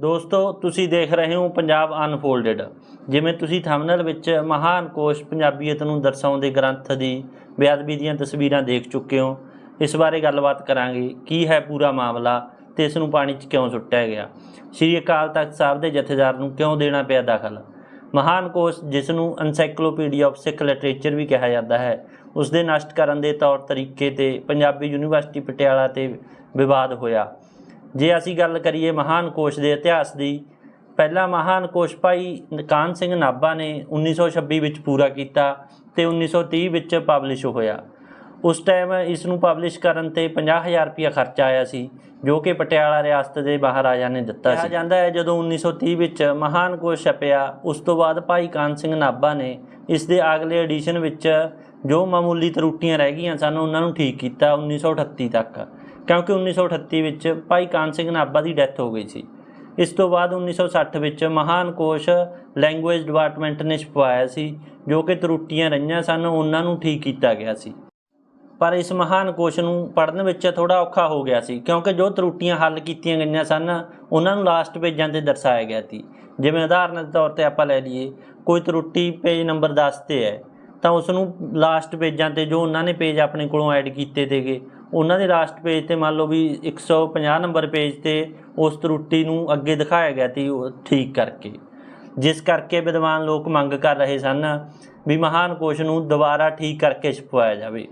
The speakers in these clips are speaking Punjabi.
ਦੋਸਤੋ, ਤੁਸੀਂ ਦੇਖ ਰਹੇ ਹੋ ਪੰਜਾਬ ਅਨਫੋਲਡਡ ਜਿਵੇਂ ਤੁਸੀਂ ਥੰਬਨੇਲ ਵਿੱਚ ਮਹਾਨ ਕੋਸ਼ ਪੰਜਾਬੀਅਤ ਨੂੰ ਦਰਸਾਉਂਦੇ ਗ੍ਰੰਥ ਦੀ ਬੇਅਦਬੀ ਦੀਆਂ ਤਸਵੀਰਾਂ ਦੇਖ ਚੁੱਕੇ ਹੋ, ਇਸ ਬਾਰੇ ਗੱਲਬਾਤ ਕਰਾਂਗੇ, ਕੀ ਹੈ ਪੂਰਾ ਮਾਮਲਾ ਤੇ ਇਸ ਨੂੰ ਪਾਣੀ 'ਚ ਕਿਉਂ ਸੁੱਟਿਆ ਗਿਆ? ਸ਼੍ਰੀ ਅਕਾਲ ਤਖਤ ਸਾਹਿਬ ਦੇ ਜਥੇਦਾਰ ਨੂੰ ਕਿਉਂ ਦੇਣਾ ਪਿਆ ਦਖਲ? ਮਹਾਨ ਕੋਸ਼, ਜਿਸ ਨੂੰ ਐਨਸਾਈਕਲੋਪੀਡੀਆ ਆਫ ਸਿੱਖ ਲਿਟਰੇਚਰ ਵੀ ਕਿਹਾ ਜਾਂਦਾ ਹੈ ਉਸ ਦੇ ਨਸ਼ਟ ਕਰਨ ਦੇ ਤੌਰ ਤਰੀਕੇ ਤੇ ਪੰਜਾਬੀ ਯੂਨੀਵਰਸਿਟੀ ਪਟਿਆਲਾ ਤੇ ਵਿਵਾਦ ਹੋਇਆ। ਜੇ ਅਸੀਂ ਗੱਲ ਕਰੀਏ ਮਹਾਨ ਕੋਸ਼ ਦੇ ਇਤਿਹਾਸ ਦੀ, ਪਹਿਲਾ ਮਹਾਨ ਕੋਸ਼ ਭਾਈ ਕਾਨ ਸਿੰਘ ਨਾਭਾ ਨੇ 1926 ਵਿੱਚ ਪੂਰਾ ਕੀਤਾ ਤੇ 1930 ਵਿੱਚ ਪਬਲਿਸ਼ ਹੋਇਆ। ਉਸ ਟਾਈਮ ਇਸ ਨੂੰ ਪਬਲਿਸ਼ ਕਰਨ ਤੇ 50000 ਰੁਪਇਆ ਖਰਚਾ ਆਇਆ ਸੀ, ਜੋ ਕਿ ਪਟਿਆਲਾ ਰਿਆਸਤ ਦੇ ਮਹਾਰਾਜਾ ਨੇ ਦਿੱਤਾ ਸੀ। ਜਾਂਦਾ ਹੈ, ਜਦੋਂ 1930 ਵਿੱਚ ਮਹਾਨ ਕੋਸ਼ ਛਪਿਆ, ਉਸ ਤੋਂ ਬਾਅਦ ਭਾਈ ਕਾਨ ਸਿੰਘ ਨਾਭਾ ਨੇ ਇਸ ਦੇ ਅਗਲੇ ਐਡੀਸ਼ਨ ਵਿੱਚ ਜੋ ਮਾਮੂਲੀ ਤਰੁੱਟੀਆਂ ਰਹਿ ਗਈਆਂ ਸਨ, ਉਹਨਾਂ ਨੂੰ ਠੀਕ ਕੀਤਾ 1938 ਤੱਕ। ਕਿਉਂਕਿ 1938 ਵਿੱਚ ਭਾਈ ਕਾਨ ਸਿੰਘ ਨਾਭਾ ਦੀ ਡੈਥ ਹੋ ਗਈ ਸੀ। ਇਸ ਤੋਂ ਬਾਅਦ 1960 ਵਿੱਚ ਮਹਾਨ ਕੋਸ਼ ਲੈਂਗੁਏਜ ਡਿਪਾਰਟਮੈਂਟ ਨੇ ਛਪਵਾਇਆ ਸੀ, ਜੋ ਕਿ ਤਰੁੱਟੀਆਂ ਰਹੀਆਂ ਸਨ, ਉਹਨਾਂ ਨੂੰ ਠੀਕ ਕੀਤਾ ਗਿਆ ਸੀ। ਪਰ ਇਸ ਮਹਾਨ ਕੋਸ਼ ਨੂੰ ਪੜ੍ਹਨ ਵਿੱਚ ਥੋੜਾ ਔਖਾ ਹੋ ਗਿਆ ਸੀ, ਕਿਉਂਕਿ ਜੋ ਤਰੁੱਟੀਆਂ ਹੱਲ ਕੀਤੀਆਂ ਗਈਆਂ ਸਨ, ਉਹਨਾਂ ਨੂੰ ਲਾਸਟ ਪੇਜਾਂ ਤੇ ਦਰਸਾਇਆ ਗਿਆ ਸੀ। ਜਿਵੇਂ ਉਦਾਹਰਨ ਦੇ ਤੌਰ ਤੇ ਆਪਾਂ ਲੈ ਲਈਏ, ਕੋਈ ਤਰੁੱਟੀ ਪੇਜ ਨੰਬਰ 10 ਤੇ ਹੈ, ਤਾਂ ਉਸ ਨੂੰ ਲਾਸਟ ਪੇਜਾਂ ਤੇ ਜੋ ਉਹਨਾਂ ਨੇ ਪੇਜ ਆਪਣੇ ਕੋਲੋਂ ਐਡ ਕੀਤੇ ਤੇਗੇ ਉਹਨਾਂ ਦੇ ਲਾਸਟ ਪੇਜ ਤੇ ਮੰਨ ਲਓ ਵੀ 150 ਨੰਬਰ ਪੇਜ ਤੇ ਉਸ ਤਰੁੱਟੀ ਨੂੰ ਅੱਗੇ ਦਿਖਾਇਆ ਗਿਆ ਸੀ ਉਹ ਠੀਕ ਕਰਕੇ। ਜਿਸ ਕਰਕੇ ਵਿਦਵਾਨ ਲੋਕ ਮੰਗ ਕਰ ਰਹੇ ਸਨ ਵੀ ਮਹਾਨ ਕੋਸ਼ ਨੂੰ ਦੁਬਾਰਾ ਠੀਕ ਕਰਕੇ ਛਪਵਾਇਆ ਜਾਵੇ।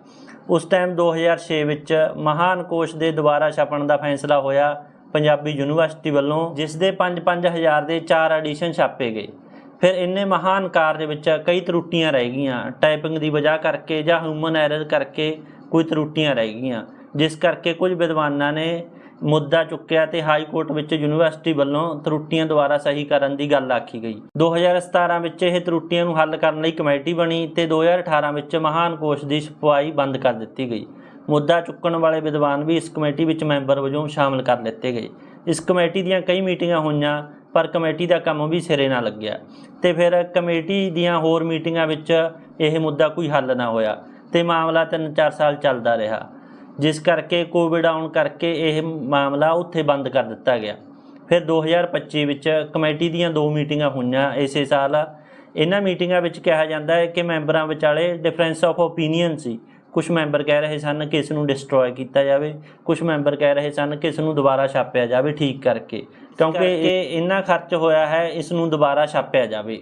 ਉਸ ਟਾਈਮ 2006 ਵਿੱਚ ਮਹਾਨ ਕੋਸ਼ ਦੇ ਦੁਬਾਰਾ ਛਪਣ ਦਾ ਫੈਸਲਾ ਹੋਇਆ ਪੰਜਾਬੀ ਯੂਨੀਵਰਸਿਟੀ ਵੱਲੋਂ, ਜਿਸ ਦੇ 5-5 ਹਜ਼ਾਰ ਦੇ 4 ਐਡੀਸ਼ਨ ਛਾਪੇ ਗਏ। ਫਿਰ ਇੰਨੇ ਮਹਾਨ ਕਾਰਜ ਵਿੱਚ ਕਈ ਤਰੁੱਟੀਆਂ ਰਹਿ ਗਈਆਂ ਟਾਈਪਿੰਗ ਦੀ ਵਜ੍ਹਾ ਕਰਕੇ ਜਾਂ ਹਿਊਮਨ ਐਰਰ ਕਰਕੇ ਕੋਈ ਤਰੁੱਟੀਆਂ ਰਹਿ ਗਈਆਂ। ਜਿਸ ਕਰਕੇ ਕੁਝ ਵਿਦਵਾਨਾਂ ਨੇ ਮੁੱਦਾ ਚੁੱਕਿਆ ਤੇ ਹਾਈ ਕੋਰਟ ਵਿੱਚ ਯੂਨੀਵਰਸਿਟੀ ਵੱਲੋਂ ਤਰੁੱਟੀਆਂ ਦੁਆਰਾ ਸਹੀ ਕਰਨ ਦੀ ਗੱਲ ਆਖੀ ਗਈ। 2017 ਵਿੱਚ ਇਹ ਤਰੁੱਟੀਆਂ ਨੂੰ ਹੱਲ ਕਰਨ ਲਈ ਕਮੇਟੀ ਬਣੀ ਤੇ 2018 ਵਿੱਚ ਮਹਾਨ ਕੋਸ਼ ਦੀ ਛਪਾਈ ਬੰਦ ਕਰ ਦਿੱਤੀ ਗਈ। ਮੁੱਦਾ ਚੁੱਕਣ ਵਾਲੇ ਵਿਦਵਾਨ ਵੀ ਇਸ ਕਮੇਟੀ ਵਿੱਚ ਮੈਂਬਰ ਵਜੋਂ ਸ਼ਾਮਲ ਕਰ ਲਿੱਤੇ ਗਏ। ਇਸ ਕਮੇਟੀ ਦੀਆਂ ਕਈ ਮੀਟਿੰਗਾਂ ਹੋਈਆਂ, ਪਰ ਕਮੇਟੀ ਦਾ ਕੰਮ ਵੀ ਸਿਰੇ ਨਾ ਲੱਗਿਆ ਤੇ ਫਿਰ ਕਮੇਟੀ ਦੀਆਂ ਹੋਰ ਮੀਟਿੰਗਾਂ ਵਿੱਚ ਇਹ ਮੁੱਦਾ ਕੋਈ ਹੱਲ ਨਾ ਹੋਇਆ। ਤੇ ਮਾਮਲਾ 3-4 ਸਾਲ ਚੱਲਦਾ ਰਿਹਾ। ਜਿਸ ਕਰਕੇ ਕੋਵਿਡ ਆਉਣ ਕਰਕੇ ਇਹ ਮਾਮਲਾ ਉੱਥੇ ਬੰਦ ਕਰ ਦਿੱਤਾ ਗਿਆ। ਫਿਰ 2025 ਵਿੱਚ ਕਮੇਟੀ ਦੀਆਂ ਦੋ ਮੀਟਿੰਗਾਂ ਹੋਈਆਂ ਇਸੇ ਸਾਲ। ਇਹਨਾਂ ਮੀਟਿੰਗਾਂ ਵਿੱਚ ਕਿਹਾ ਜਾਂਦਾ ਹੈ ਕਿ ਮੈਂਬਰਾਂ ਵਿਚਾਲੇ ਡਿਫਰੈਂਸ ਆਫ ਓਪੀਨੀਅਨ ਸੀ। ਕੁਝ ਮੈਂਬਰ ਕਹਿ ਰਹੇ ਸਨ ਕਿ ਇਸ ਨੂੰ ਡਿਸਟਰੋਏ ਕੀਤਾ ਜਾਵੇ। ਕੁਝ ਮੈਂਬਰ ਕਹਿ ਰਹੇ ਸਨ ਕਿ ਇਸ ਨੂੰ ਦੁਬਾਰਾ ਛਾਪਿਆ ਜਾਵੇ ਠੀਕ ਕਰਕੇ। ਕਿਉਂਕਿ ਇਹ ਇੰਨਾ ਖਰਚ ਹੋਇਆ ਹੈ ਇਸ ਨੂੰ ਦੁਬਾਰਾ ਛਾਪਿਆ ਜਾਵੇ।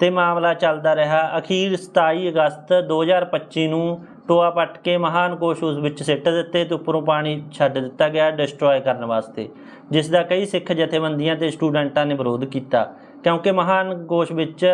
ਤੇ ਮਾਮਲਾ ਚੱਲਦਾ ਰਿਹਾ। ਅਖੀਰ 27 ਅਗਸਤ 2025 ਨੂੰ ਟੋਆ ਪੱਟ ਕੇ ਮਹਾਨ ਕੋਸ਼ ਉਸ ਵਿੱਚ ਸਿੱਟ ਦਿੱਤੇ ਤੇ ਉੱਪਰੋਂ ਪਾਣੀ ਛੱਡ ਦਿੱਤਾ ਗਿਆ ਡਿਸਟਰੋਏ ਕਰਨ ਵਾਸਤੇ, ਜਿਸ ਦਾ ਕਈ ਸਿੱਖ ਜਥੇਬੰਦੀਆਂ ਤੇ ਸਟੂਡੈਂਟਾਂ ਨੇ ਵਿਰੋਧ ਕੀਤਾ। ਕਿਉਂਕਿ ਮਹਾਨ ਕੋਸ਼ ਵਿੱਚ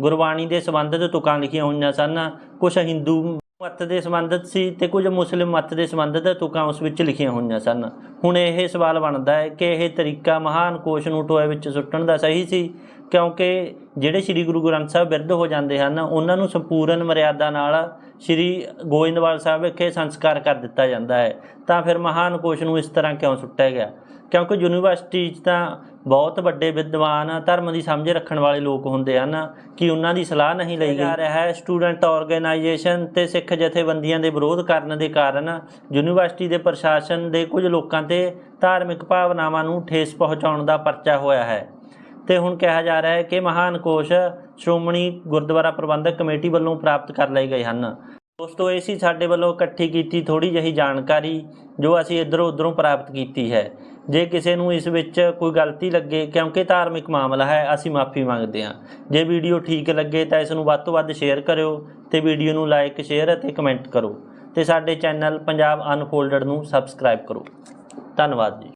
ਗੁਰਬਾਣੀ ਦੇ ਸੰਬੰਧਿਤ ਤੁਕਾਂ ਲਿਖੀਆਂ ਹੋਈਆਂ ਸਨ। ਕੁਝ ਹਿੰਦੂ ਮਤ ਦੇ ਸੰਬੰਧਿਤ ਸੀ ਤੇ ਕੁਝ ਮੁਸਲਿਮ ਮਤ ਦੇ ਸੰਬੰਧਿਤ ਤੁਕਾਂ ਉਸ ਵਿੱਚ ਲਿਖੀਆਂ ਹੋਈਆਂ ਸਨ। ਹੁਣ ਇਹ ਸਵਾਲ ਬਣਦਾ ਹੈ ਕਿ ਇਹ ਤਰੀਕਾ ਮਹਾਨ ਕੋਸ਼ ਨੂੰ ਟੋਏ ਵਿੱਚ ਸੁੱਟਣ ਦਾ ਸਹੀ ਸੀ ਕਿਉਂਕਿ ਜਿਹੜੇ ਸ੍ਰੀ ਗੁਰੂ ਗ੍ਰੰਥ ਸਾਹਿਬ ਬਿਰਧ ਹੋ ਜਾਂਦੇ ਹਨ, ਉਹਨਾਂ ਨੂੰ ਸੰਪੂਰਨ ਮਰਿਆਦਾ ਨਾਲ ਸ੍ਰੀ ਗੋਇੰਦਵਾਲ ਸਾਹਿਬ ਵਿਖੇ ਸੰਸਕਾਰ ਕਰ ਦਿੱਤਾ ਜਾਂਦਾ ਹੈ। ਤਾਂ ਫਿਰ ਮਹਾਨ ਕੋਸ਼ ਨੂੰ ਇਸ ਤਰ੍ਹਾਂ ਕਿਉਂ ਸੁੱਟਿਆ ਗਿਆ? ਕਿਉਂਕਿ ਯੂਨੀਵਰਸਿਟੀ 'ਚ ਤਾਂ ਬਹੁਤ ਵੱਡੇ ਵਿਦਵਾਨ ਧਰਮ ਦੀ ਸਮਝ ਰੱਖਣ ਵਾਲੇ ਲੋਕ ਹੁੰਦੇ ਹਨ, ਕਿ ਉਹਨਾਂ ਦੀ ਸਲਾਹ ਨਹੀਂ ਲਈ ਜਾ ਰਿਹਾ ਹੈ। ਸਟੂਡੈਂਟ ਆਰਗੇਨਾਈਜੇਸ਼ਨ ਤੇ ਸਿੱਖ ਜਥੇਬੰਦੀਆਂ ਦੇ ਵਿਰੋਧ ਕਰਨ ਦੇ ਕਾਰਨ ਯੂਨੀਵਰਸਿਟੀ ਦੇ ਪ੍ਰਸ਼ਾਸਨ ਦੇ ਕੁਝ ਲੋਕਾਂ ਤੇ ਧਾਰਮਿਕ ਭਾਵਨਾਵਾਂ ਨੂੰ ਠੇਸ ਪਹੁੰਚਾਉਣ ਦਾ ਪਰਚਾ ਹੋਇਆ ਹੈ। ਤੇ ਹੁਣ ਕਿਹਾ ਜਾ ਰਿਹਾ ਹੈ ਕਿ ਮਹਾਨ ਕੋਸ਼ ਸ਼੍ਰੋਮਣੀ ਗੁਰਦੁਆਰਾ ਪ੍ਰਬੰਧਕ ਕਮੇਟੀ ਵੱਲੋਂ ਪ੍ਰਾਪਤ ਕਰ ਲਏ ਗਏ ਹਨ। ਦੋਸਤੋ, ਇਹ ਸੀ ਸਾਡੇ ਵੱਲੋਂ ਇਕੱਠੀ ਕੀਤੀ ਥੋੜੀ ਜਿਹੀ ਜਾਣਕਾਰੀ ਜੋ ਅਸੀਂ ਇਧਰੋਂ ਉਧਰੋਂ ਪ੍ਰਾਪਤ ਕੀਤੀ ਹੈ। ਜੇ ਕਿਸੇ ਨੂੰ ਇਸ ਵਿੱਚ ਕੋਈ ਗਲਤੀ ਲੱਗੇ, ਕਿਉਂਕਿ ਧਾਰਮਿਕ ਮਾਮਲਾ ਹੈ, ਅਸੀਂ ਮਾਫੀ ਮੰਗਦੇ ਹਾਂ। ਜੇ ਵੀਡੀਓ ਠੀਕ ਲੱਗੇ ਤਾਂ ਇਸ ਨੂੰ ਵੱਧ ਤੋਂ ਵੱਧ ਸ਼ੇਅਰ ਕਰਿਓ ਤੇ ਵੀਡੀਓ ਨੂੰ ਲਾਈਕ, ਸ਼ੇਅਰ ਅਤੇ ਕਮੈਂਟ ਕਰੋ ਤੇ ਸਾਡੇ ਚੈਨਲ ਪੰਜਾਬ ਅਨਫੋਲਡਡ ਨੂੰ ਸਬਸਕ੍ਰਾਈਬ ਕਰੋ। ਧੰਨਵਾਦ ਜੀ।